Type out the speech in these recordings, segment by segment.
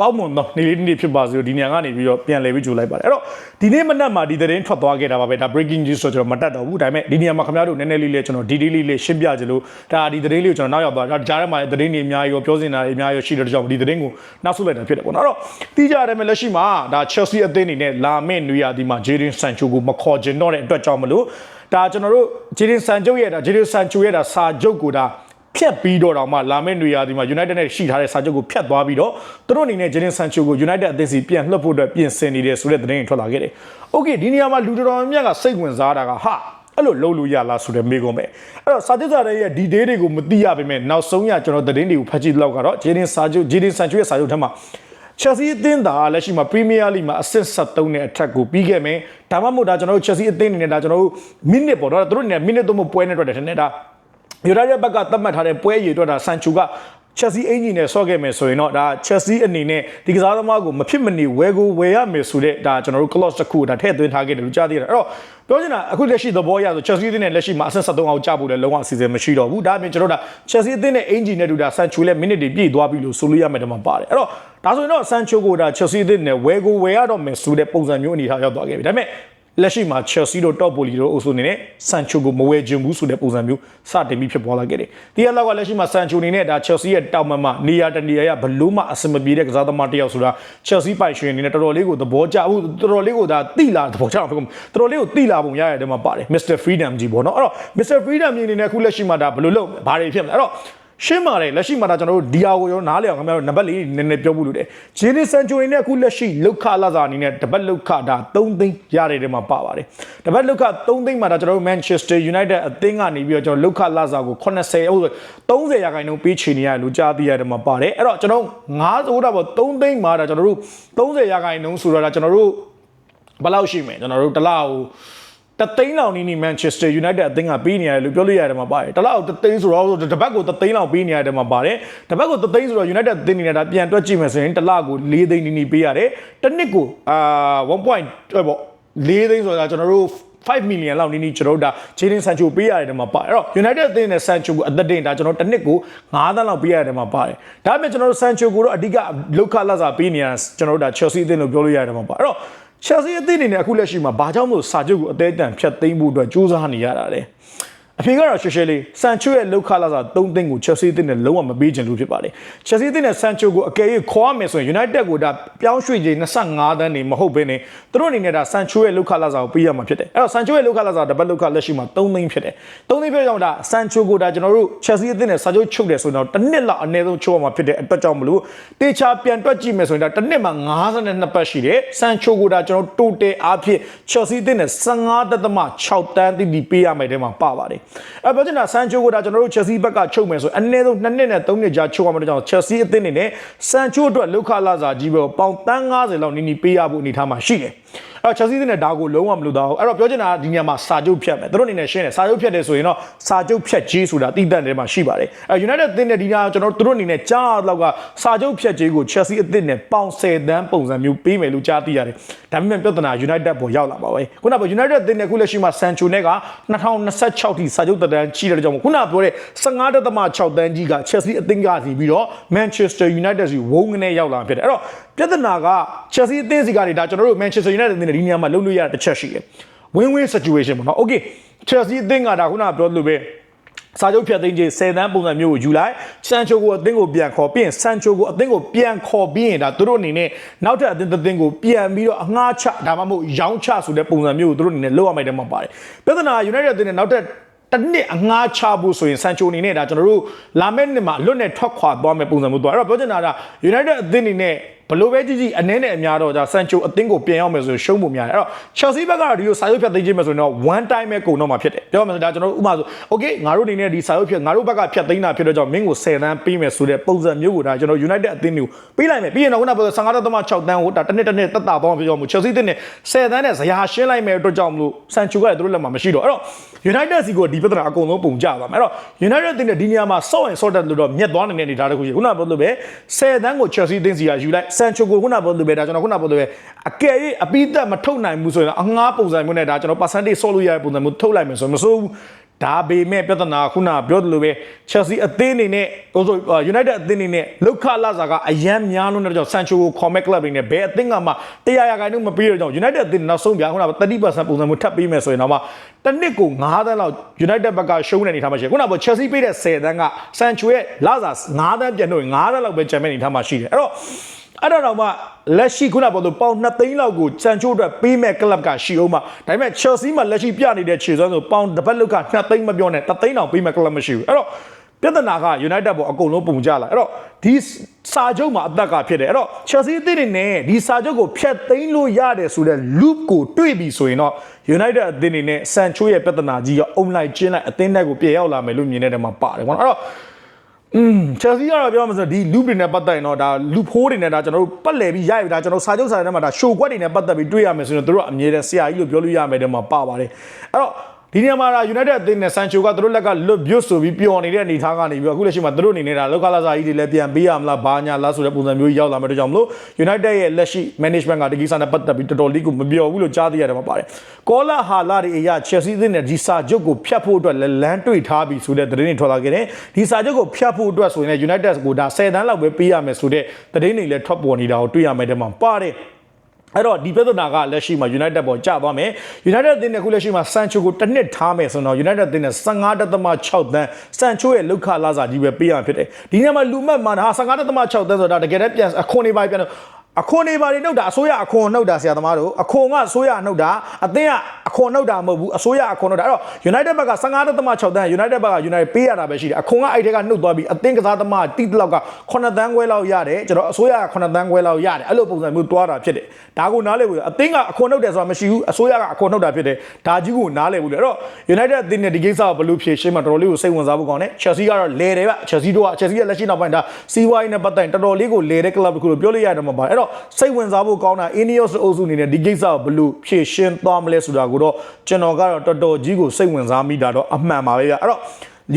ကောင်းမွန်သောနေ့လေးနေ့ဖြစ်ပါစေလို့ဒီညကနေပြီးတော့ပြန်လေပြီးကြိုလိုက်ပါတယ်အဲ့တော့ဒီနေ့မနက်မှာဒီသတင်းထွက်သွားခဲ့တာပါပဲဒါ breaking news ဆိုတော့ကျွန်တော်မတက်တော့ဘူးဒါပေမဲ့ဒီညမှာခင်ဗျားတို့နည်းနည်းလေးလေးကျွန်တော်ဒီဒီလေးလေးရှင်းပြကြလို့ဒါဒီသတင်းလေးကိုကျွန်တော်နောက်ရောက်သွားဒါကြားထဲမှာသတင်းတွေအများကြီးရောပြောစင်တာတွေအများကြီးရှိတဲ့ကြောင့်ဒီသတင်းကိုနောက်ဆုလိုက်တာဖြစ်တယ်ပေါ့နော်အဲ့တော့တီးကြရတယ်မဲ့လက်ရှိမှာဒါ Chelsea အသင်းအနေနဲ့လာမယ့်နွေရာသီမှာ Jadon Sancho ကိုမခေါ်ချင်တော့တဲ့အတွက်ကြောင့်မလို့ဒါကျွန်တော်တို့ Jadon Sancho ရဲ့ဒါ Jadon Sancho ရဲ့ဒါစာချုပ်ကိုဒါ ဖြတ်ပြီးတော့တောင်မှလာမယ့်နေရာဒီမှာ United နဲ့ရှိထားတဲ့စာချုပ်ကိုဖြတ်သွားပြီးတော့သူတို့အနေနဲ့ Jadon Sancho ကို United အသင်းစီပြန်လွှတ်ဖို့အတွက်ပြင်ဆင်နေတယ်ဆိုတဲ့သတင်းတွေထွက်လာခဲ့တယ်။ Okay ဒီနေရာမှာလူတော်တော်များများကစိတ်ဝင်စားတာကဟာအဲ့လိုလုံးလို့ရလားဆိုတဲ့မေးခွန်းပဲအဲ့တော့စာချုပ်စာတမ်းရဲ့ဒီ day တွေကိုမသိရပါပဲနောက်ဆုံးရကျွန်တော်သတင်းတွေကိုဖတ်ကြည့်လောက်ကတော့ Jadon Sancho Jadon Sancho ရဲ့စာချုပ်ထက်မှာ Chelsea အသင်းသားလက်ရှိမှာ Premier League မှာအဆင့်73နဲ့အထက်ကိုပြီးခဲ့မယ်ဒါမှမဟုတ်ဒါကျွန်တော်တို့ Chelsea အသင်းအနေနဲ့ဒါကျွန်တော်တို့ minute ပေါ့နော်သူတို့အနေနဲ့ minute တော့မပွဲနဲ့တွေ့တယ်ထင်တယ်ဒါ United ဘက်ကသတ်မှတ်ထားတဲ့ပွဲရည်အတွက်ဒါ Sancho က Chelsea အင်ဂျီနဲ့ဆော့ခဲ့မယ်ဆိုရင်တော့ဒါ Chelsea အနေနဲ့ဒီကစားသမားကိုမဖြစ်မနေဝယ်ကိုဝယ်ရမယ်ဆိုတဲ့ဒါကျွန်တော်တို့ clause တစ်ခုဒါထည့်သွင်းထားခဲ့တယ်လို့ကြားသေးတယ်အဲ့တော့ပြောချင်တာအခုလက်ရှိသဘောအရဆို Chelsea အသင်းနဲ့လက်ရှိမှာအဆင့်73အောင်ကြဖို့လည်းလုံးဝအစီအစဉ်မရှိတော့ဘူးဒါအပြင်ကျွန်တော်တို့ဒါ Chelsea အသင်းနဲ့အင်ဂျီနဲ့တူတာ Sancho လည်း minute တွေပြည့်သွားပြီလို့ဆိုလို့ရမယ်တမပါတယ်အဲ့တော့ဒါဆိုရင်တော့ Sancho ကိုဒါ Chelsea အသင်းနဲ့ဝယ်ကိုဝယ်ရတော့မယ်ဆိုတဲ့ပုံစံမျိုးအနေထားရောက်သွားခဲ့ပြီဒါပေမဲ့ လက်ရှိမှာ Chelsea တို့ top ပိုလီတို့အုပ်စုအနေနဲ့ Sancho ကိုမဝယ်ချင်ဘူးဆိုတဲ့ပုံစံမျိုးစတင်ပြီးဖြစ်ပေါ်လာခဲ့တယ်။ဒီအလောက်ကလက်ရှိမှာ Sancho အနေနဲ့ဒါ Chelsea ရဲ့တောင်မှန်မှာနေရာတနေရာရဘလို့မှအဆင်မပြေတဲ့ကစားသမားတစ်ယောက်ဆိုတာ Chelsea ပိုင်ရှင်အနေနဲ့တော်တော်လေးကိုသဘောကျဘူးတော်တော်လေးကိုဒါတိလာသဘောကျအောင်တော်တော်လေးကိုတိလာပုံရရတဲ့မှာပါတယ် Mr Freedom ကြီးပေါ့နော်။အဲ့တော့ Mr Freedom ကြီးအနေနဲ့အခုလက်ရှိမှာဒါဘလို့လုပ်ဘာတွေဖြစ်မလဲ။အဲ့တော့ ရှင်းပါတယ်လက်ရှိမှာဒါကျွန်တော်တို့ဒီဟာကိုရောနားလည်အောင်ခင်ဗျားတို့နံပါတ်လေးနည်းနည်းပြောဖို့လိုတယ်ဂျင်းနီဆန်ချိုနေနဲ့အခုလက်ရှိလောက်ခလာစာအနေနဲ့တပတ်လောက်ခဒါ3သိန်းရတဲ့ထဲမှာပါပါတယ်တပတ်လောက်ခ3သိန်းမှာဒါကျွန်တော်တို့ Manchester United အသင်းကနေပြီးတော့ကျွန်တော်လောက်ခလာစာကို80ဟုတ်30ရာခိုင်နှုန်းပေးချေနေရတယ်လို့ကြားသိရတယ်မှာပါတယ်အဲ့တော့ကျွန်တော်9ဆိုတာပေါ့3သိန်းမှာဒါကျွန်တော်တို့30ရာခိုင်နှုန်းဆိုတော့ဒါကျွန်တော်တို့ဘယ်လောက်ရှိမလဲကျွန်တော်တို့တစ်လောက် တသိန်းလောက်နီးနီး Manchester United အသင်းကပေးနေရတယ်လို့ပြောလို့ရတယ်မှာပါတယ်။တလောက်တသိန်းဆိုတော့တပတ်ကိုတသိန်းလောက်ပေးနေရတယ်မှာပါတယ်။တပတ်ကိုတသိန်းဆိုတော့ United အသင်းနေနဲ့ဒါပြန်တွက်ကြည့်မယ်ဆိုရင်တလကို၄သိန်းနီးနီးပေးရတယ်။တစ်နှစ်ကိုအာ1.5ပေါ့၄သိန်းဆိုတာကျွန်တော်တို့5 million လောက်နီးနီးကျွန်တော်တို့ဒါဂျေဒင်ဆန်ချိုပေးရတယ်မှာပါအဲ့တော့ United အသင်းနဲ့ဆန်ချိုကိုအသက်တင်ဒါကျွန်တော်တစ်နှစ်ကို9သန်းလောက်ပေးရတယ်မှာပါတယ်ဒါပေမဲ့ကျွန်တော်တို့ဆန်ချိုကိုတော့အဓိကလောက်ခလက်စာပေးနေရကျွန်တော်တို့ဒါ Chelsea အသင်းလို့ပြောလို့ရတယ်မှာပါအဲ့တော့ Chelsea အသင်းအနေနဲ့အခုလက်ရှိမှာဘာကြောင့်မို့စာချုပ်ကိုအသေးအတန်ဖြတ်သိမ်းဖို့အတွက်ကြိုးစားနေရတာလဲ အဖေကတော့ရှယ်ရှယ်လေးဆန်ချိုရဲ့လောက်ခလာစာ3သိန်းကို Chelsea အသင်းနဲ့လုံးဝမပေးချင်လို့ဖြစ်ပါတယ် Chelsea အသင်းနဲ့ဆန်ချိုကိုအကယ်၍ခေါ်ရမယ်ဆိုရင် United ကိုဒါပြောင်းရွှေ့ချိန်25သန်းနေမဟုတ်ဘဲနဲ့သူတို့အနေနဲ့ဒါဆန်ချိုရဲ့လောက်ခလာစာကိုပေးရမှာဖြစ်တယ်အဲ့တော့ဆန်ချိုရဲ့လောက်ခလာစာတပတ်လောက်ခလက်ရှိမှာ3သိန်းဖြစ်တယ်3သိန်းဖြစ်ကြောင့်ဒါဆန်ချိုကိုဒါကျွန်တော်တို့ Chelsea အသင်းနဲ့စာချုပ်ချုပ်တယ်ဆိုတော့တစ်နှစ်လောက်အနည်းဆုံးချုပ်ရမှာဖြစ်တဲ့အတွက်ကြောင့်မလို့တေချာပြန်တွက်ကြည့်မယ်ဆိုရင်ဒါတစ်နှစ်မှာ52ပတ်ရှိတယ်ဆန်ချိုကိုဒါကျွန်တော်တိုတယ်အားဖြင့် Chelsea အသင်းနဲ့15.6တန်းတိတိပေးရမယ်တဲ့မှာပါပါတယ်အဲပြောချင်တာဆန်ချိုကိုဒါကျွန်တော်တို့ Chelsea ဘက်ကချုပ်မယ်ဆိုအနည်းဆုံး2နှစ်နဲ့3နှစ်ကြာချုပ်ရမှာတဲ့ကြောင့် Chelsea အသင်းနေနဲ့ဆန်ချိုအတွက်လောက်ခလာစာကြီးပဲပေါင်တန်း90လောက်နီးနီးပေးရဖို့အနေထားမှာရှိတယ်အဲ့တော့ Chelsea နဲ့ဒါကိုလုံးဝမလုပ်တော့ဘူးအဲ့တော့ပြောချင်တာကဒီညမှာစာချုပ်ဖြတ်မယ်သူတို့အနေနဲ့ရှင်းတယ်စာချုပ်ဖြတ်တယ်ဆိုရင်တော့စာချုပ်ဖြတ်ကြီးဆိုတာတိတန့်တယ်မှာရှိပါတယ်အဲ့ United အသင်းနဲ့ဒီညကျွန်တော်တို့သူတို့အနေနဲ့ကြားလောက်ကစာချုပ်ဖြတ်ကြီးကို Chelsea အသင်းနဲ့ပေါင်10တန်းပုံစံမျိုးပေးမယ်လို့ကြားသိရတယ်ဒါပေမဲ့ပြဿနာ United ပေါ်ရောက်လာပါပဲခုနက United အသင်းနဲ့ခုလက်ရှိမှာ Sancho နဲ့က2026ထိစာချုပ်တန်းကြီးတဲ့ကြောင့်ခုနကပြောတဲ့15.6တန်းကြီးက Chelsea အသင်းကစီပြီးတော့ Manchester United စီဝုန်းကနေရောက်လာဖြစ်တယ်အဲ့တော့ပြဿနာက Chelsea အသင်းစီကနေဒါကျွန်တော်တို့ Manchester United အသင်းနဲ့ဒီနေရာမှာလုပ်လို့ရတဲ့တစ်ချက်ရှိတယ် win win situation ပေါ့နော် okay Chelsea အသင်းကဒါခုနကပြောလို့ပဲစာချုပ်ဖြတ်သိမ်းခြင်း10တန်းပုံစံမျိုးကိုယူလိုက်ဆန်ချိုကိုအသင်းကိုပြန်ခေါ်ပြီးရင်ဆန်ချိုကိုအသင်းကိုပြန်ခေါ်ပြီးရင်ဒါသူတို့အနေနဲ့နောက်ထပ်အသင်းတစ်သင်းကိုပြန်ပြီးတော့အငှားချဒါမှမဟုတ်ရောင်းချဆိုတဲ့ပုံစံမျိုးကိုသူတို့အနေနဲ့လုပ်ရမယ်တဲ့မှာပါတယ်ပြဿနာ United အသင်းနဲ့နောက်ထပ် တစ်နှစ်အငှားချဖို့ဆိုရင်ဆန်ချိုအနေနဲ့ဒါကျွန်တော်တို့လာမယ့်နှစ်မှာလွတ်နဲ့ထွက်ခွာသွားမယ်ပုံစံမျိုးသွားအဲ့တော့ပြောချင်တာက United အသင်းအနေနဲ့ ဘလို့ပဲကြည့်ကြည့်အနည်းနဲ့အများတော့ဒါဆန်ချိုအသင်းကိုပြန်ရောက်မယ်ဆိုရင်ရှုံးဖို့များတယ်အဲ့တော့ Chelsea ဘက်ကတော့ဒီလိုစာရုပ်ဖြတ်သိမ်းခြင်းမယ်ဆိုရင်တော့ one time ပဲကုန်တော့မှာဖြစ်တယ်ပြောရမယ်ဆိုဒါကျွန်တော်တို့ဥပမာဆို okay ငါတို့အနေနဲ့ဒီစာရုပ်ဖြတ်ငါတို့ဘက်ကဖြတ်သိမ်းတာဖြစ်တော့ကြောင့်မင်းကို10တန်းပေးမယ်ဆိုတဲ့ပုံစံမျိုးကိုဒါကျွန်တော် United အသင်းမျိုးပေးလိုက်မယ်ပြီးရင်တော့ခုနကပြော15.6တန်းဟိုဒါတစ်နှစ်တစ်နှစ်တက်တာပေါင်းဖြစ်ကြောင်းမို့ Chelsea အသင်းနဲ့10တန်းနဲ့ဇယားရှင်းလိုက်မယ်အတွက်ကြောင့်မလို့ဆန်ချိုကလည်းတို့လက်မှာမရှိတော့အဲ့တော့ United စီကိုဒီပြဿနာအကုန်လုံးပုံကြပါမယ်အဲ့တော့ United အသင်းနဲ့ဒီနေရာမှာစော့ရင်စော့တက်လို့တော့မြက်သွားနေတဲ့အနေအထားတစ်ခုရှိခုနကပြောလို့ပဲ10တန်းကို Chelsea အသင်းစီကယူလိုက်ဆန်ချိုကိုခုနကပြောလို့ပဲဒါကျွန်တော်ခုနကပြောလို့ပဲအကယ်၍အပိသက်မထုတ်နိုင်ဘူးဆိုရင်အငှားပုံစံမျိုးနဲ့ဒါကျွန်တော် percentage ဆော့လို့ရတဲ့ပုံစံမျိုးထုတ်လိုက်မယ်ဆိုရင်မစိုးဘူးဒါပေမဲ့ပြဿနာခုနပြောသလိုပဲ Chelsea အသင်းအနေနဲ့ဟိုဆို United အသင်းအနေနဲ့လောက်ခလာစာကအယမ်းများလို့တဲ့ကြောင့် Sancho ကို Comet Club တွေနဲ့ဘယ်အသင်းကမှတရားရခိုင်နှုန်းမပေးတဲ့ကြောင့် United အသင်းနောက်ဆုံးပြခုနက30%ပုံစံမျိုးထပ်ပေးမယ်ဆိုရင်တော့မှတစ်နှစ်ကို9သန်းလောက် United ဘက်ကရှုံးနေနေထားမှရှိတယ်ခုနက Chelsea ပေးတဲ့10သန်းက Sancho ရဲ့လစာ9သန်းပြန်လို့9သန်းလောက်ပဲကျန်မဲ့နေထားမှရှိတယ်အဲ့တော့ အဲ့တော့တော့မှလက်ရှိခုနပြောလို့ပေါင်2သိန်းလောက်ကိုစံချိုးအတွက်ပေးမဲ့ကလပ်ကရှိအောင်မှာဒါပေမဲ့ Chelsea မှာလက်ရှိပြနေတဲ့ခြေစွမ်းဆိုပေါင်တစ်ပတ်လောက်က2သိန်းမပြောနဲ့3သိန်းတောင်ပေးမဲ့ကလပ်မရှိဘူးအဲ့တော့ပြဿနာက United ပေါ်အကုန်လုံးပုံကြလာအဲ့တော့ဒီစာချုပ်မှာအသက်ကဖြစ်တယ်အဲ့တော့ Chelsea အသင်းတွေနဲ့ဒီစာချုပ်ကိုဖျက်သိမ်းလို့ရတယ်ဆိုတဲ့ loop ကိုတွေ့ပြီဆိုရင်တော့ United အသင်းတွေနဲ့ Sancho ရဲ့ပြဿနာကြီးရောအုံလိုက်ကျင်းလိုက်အသင်းတက်ကိုပြေရောက်လာမယ်လို့မြင်တဲ့နေရာမှာပါတယ်ပေါ့နော်အဲ့တော့ อืม Chelsea ကတော့ပြောမှဆိုဒီ loop တွေနဲ့ပတ်သက်ရင်တော့ဒါ loop hole တွေနဲ့ဒါကျွန်တော်တို့ပတ်လည်ပြီးရပြီဒါကျွန်တော်စာချုပ်စာထဲမှာဒါ show ကွက်တွေနဲ့ပတ်သက်ပြီးတွေ့ရမယ်ဆိုရင်တို့ကအမြဲတမ်းဆရာကြီးလို့ပြောလို့ရမယ်တဲ့မှာပါပါတယ်အဲ့တော့ ဒီနေရာမှာဒါ United အသင်းနဲ့ Sancho ကတို့လက်ကလွတ်ပြုတ်ဆိုပြီးပျော်နေတဲ့အနေထားကနေပြီးအခုလက်ရှိမှာတို့အနေနဲ့ဒါလောက်ကလာစာကြီးတွေလည်းပြန်ပေးရမလားဘာညာလားဆိုတဲ့ပုံစံမျိုးကြီးရောက်လာမယ်တို့ကြောင့်မလို့ United ရဲ့လက်ရှိ management ကဒီကိစ္စနဲ့ပတ်သက်ပြီးတော်တော်လေးကိုမပြောဘူးလို့ကြားသိရတယ်မှာပါတယ်ကောလာဟာလာတွေအရာ Chelsea အသင်းနဲ့ဒီစာချုပ်ကိုဖျက်ဖို့အတွက်လည်းလမ်းတွေ့ထားပြီးဆိုတဲ့သတင်းတွေထွက်လာခဲ့တယ်ဒီစာချုပ်ကိုဖျက်ဖို့အတွက်ဆိုရင်လည်း United ကိုဒါ10တန်းလောက်ပဲပေးရမယ်ဆိုတဲ့သတင်းတွေလည်းထွက်ပေါ်နေတာကိုတွေ့ရမယ်တဲ့မှာပါတယ် အဲ့တော့ဒီပြဿနာကလက်ရှိမှာ United ပေါ်ကျသွားမယ် United အသင်းနဲ့ခုလက်ရှိမှာ Sancho ကိုတစ်နှစ်ထားမယ်ဆိုတော့ United အသင်းနဲ့15.6သန်း Sancho ရဲ့လောက်ခလာစာကြီးပဲပေးရမှာဖြစ်တယ်ဒီနေ့မှာလူမှတ်မှာဟာ15.6သန်းဆိုတာတကယ်တည်းပြန်အခွန်တွေပါပြန်တော့ အခွန်တွေပါတွေနှုတ်တာအစိုးရအခွန်နှုတ်တာဆရာသမားတို့အခွန်ကအစိုးရနှုတ်တာအသင်းကအခွန်နှုတ်တာမဟုတ်ဘူးအစိုးရအခွန်နှုတ်တာအဲ့တော့ United ဘက်က15.6သန်း United ဘက်က United ပေးရတာပဲရှိတယ်အခွန်ကအဲ့ထဲကနှုတ်သွားပြီးအသင်းကစားသမားတိတလောက်က9သန်းခွဲလောက်ရတယ်ကျွန်တော်အစိုးရက9သန်းခွဲလောက်ရတယ်အဲ့လိုပုံစံမျိုးတွားတာဖြစ်တယ်ဒါကိုနားလည်ဘူးအသင်းကအခွန်နှုတ်တယ်ဆိုတာမရှိဘူးအစိုးရကအခွန်နှုတ်တာဖြစ်တယ်ဒါကြီးကိုနားလည်ဘူးလေအဲ့တော့ United အသင်းနဲ့ဒီကိစ္စကိုဘယ်လိုဖြေရှင်းမှတော်တော်လေးကိုစိတ်ဝင်စားဖို့ကောင်းတယ် Chelsea ကတော့လဲတယ်ဗျ Chelsea တို့က Chelsea ရဲ့လက်ရှိနောက်ပိုင်းဒါစီးပွားရေးနဲ့ပတ်သက်ရင်တော်တော်လေးကိုလဲတဲ့ club တစ်ခုလို့ပြောလို့ရတယ်မှာပါအဲ့တော့စိတ်ဝင်စားဖို့ကောင်းတာ Ineos အုပ်စုအနေနဲ့ဒီကိစ္စကိုဘယ်လိုဖြေရှင်းသွားမလဲဆိုတာကိုတော့ကျွန်တော်ကတော့တော်တော်ကြီးကိုစိတ်ဝင်စားမိတာတော့အမှန်ပါပဲဗျအဲ့တော့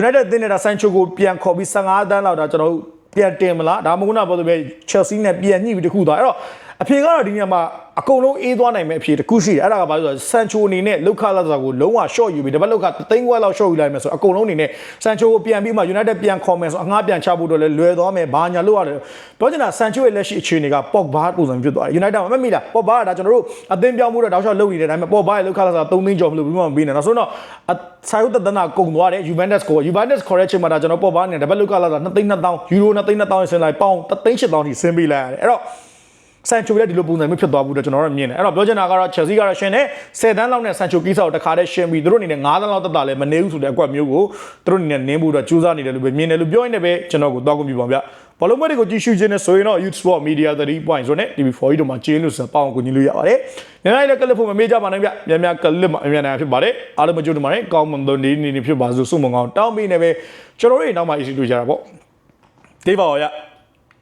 United အသင်းနဲ့ဒါ Sancho ကိုပြန်ခေါ်ပြီး15တန်းလောက်ဒါကျွန်တော်တို့ပြန်တင်မလားဒါမှမဟုတ်တော့ပြောလို့ပဲ Chelsea နဲ့ပြန်ညှိပြီးတခုသွားအဲ့တော့ အဖေကတော့ဒီနေရာမှာအကုန်လုံးအေးသွားနိုင်မဲ့အဖြေတစ်ခုရှိတယ်အဲ့ဒါကဘာလို့လဲဆိုတော့ Sancho အနေနဲ့လောက်ခလာစာကိုလုံးဝ short ယူပြီးတပတ်လောက်ကသိန်းခွဲလောက် short ယူလိုက်မယ်ဆိုတော့အကုန်လုံးအနေနဲ့ Sancho ကိုပြန်ပြီးမှ United ပြန်ခေါ်မယ်ဆိုအငှားပြန်ချဖို့တော့လဲလွယ်သွားမယ်ဘာညာလို့ရတယ်ပြောချင်တာ Sancho ရဲ့လက်ရှိအခြေအနေက Pogba ပုံစံဖြစ်သွားတယ် United မှာမမိလား Pogba ကဒါကျွန်တော်တို့အသင်းပြောင်းမှုတော့တောက်လျှောက်လုပ်နေတဲ့အတိုင်းပဲ Pogba ရဲ့လောက်ခလာစာ3သိန်းကျော်မလို့ပြီးမှမပြီးနဲ့နောက်ဆုံးတော့စာရုပ်တဒနာကုန်သွားတယ် Juventus ကို Juventus ခေါ်တဲ့ချိန်မှာဒါကျွန်တော် Pogba နဲ့တပတ်လောက်ကလာစာ2သိန်း2000ယူရို2သိန်း2000ဆင်းလိုက်ပေါင်3သိန်း8000ထိဆင်းပေးလိုက်ရတယ်အဲ့တော့ ဆန်ချိုလည်းဒီလိုပုံစံမျိုးဖြစ်သွားဘူးတော့ကျွန်တော်တို့မြင်တယ်အဲ့တော့ပြောချင်တာကတော့ Chelsea ကတော့ရှင်နဲ့10တန်းလောက်နဲ့ဆန်ချိုကိစ္စကိုတခါတည်းရှင်းပြီးသူတို့အနေနဲ့9တန်းလောက်တက်တာလည်းမနေဘူးဆိုတဲ့အကွက်မျိုးကိုသူတို့အနေနဲ့နင်းဖို့တော့ကြိုးစားနေတယ်လို့ပဲမြင်တယ်လို့ပြောရင်းနဲ့ပဲကျွန်တော်ကိုတောက်ကုန်ပြပါဗျဘောလုံးမတွေကိုကြည့်ရှုခြင်းနဲ့ဆိုရင်တော့ Youth Sport Media 3.0နဲ့ TV4 ကြီးတို့မှာကျင်းလို့ဆိုပေါအောင်ကိုညီလို့ရပါတယ်။မြန်မာလည်းကလစ်ဖို့မမေ့ကြပါနဲ့ဗျ။မြန်မြန်ကလစ်မှာအမြန်နိုင်ဖြစ်ပါတယ်။အားလုံးမကြိုးတမနဲ့ကောင်းမွန်သောနေ့နေ့ဖြစ်ပါစို့ဆုမွန်ကောင်းတောင်းပေးနေပဲကျွန်တော်တို့နောက်မှအစီအတူကြတာပေါ့။တေးပါပါဗျ။